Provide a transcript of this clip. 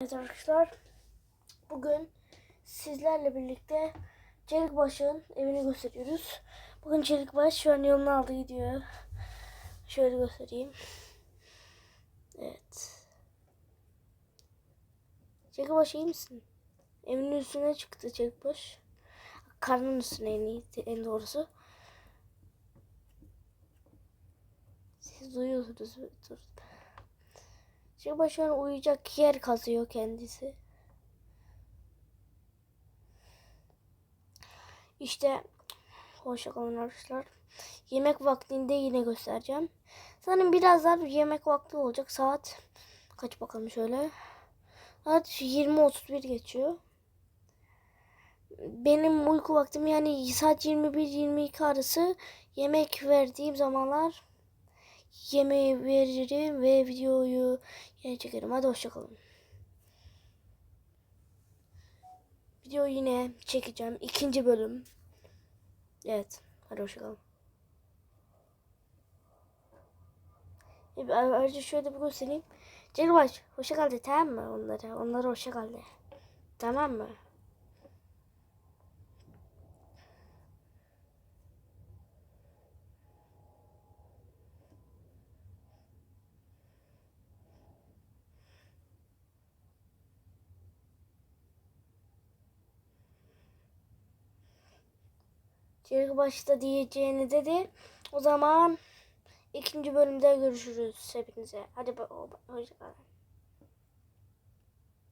Evet arkadaşlar bugün sizlerle birlikte Çelikbaş'ın evini gösteriyoruz. Bugün Çelikbaş şu an yolunu aldı gidiyor. Şöyle göstereyim. Evet. Çelikbaş iyi misin? Evinin üstüne çıktı Çelikbaş. Karnın üstüne en, iyi, en doğrusu. Siz duyuyorsunuz. Dur. Çelikbaş şu an uyuyacak yer kazıyor kendisi. İşte hoşçakalın arkadaşlar. Yemek vaktinde yine göstereceğim. Sanırım birazdan yemek vakti olacak. Saat kaç bakalım şöyle. Saat 20.31 geçiyor. Benim uyku vaktim yani saat 21-22 arası yemek verdiğim zamanlar yemeği veririm ve videoyu yine çekerim. Hadi hoşçakalın. Video yine çekeceğim. ikinci bölüm. Evet. Hadi hoşçakalın. Evet, ayrıca şöyle bir göstereyim. Celbaş hoşça kal de tamam mı onlara? Onlara hoşça de. Tamam mı? Çelik başta diyeceğini dedi. O zaman ikinci bölümde görüşürüz hepinize. Hadi hoşça kalın.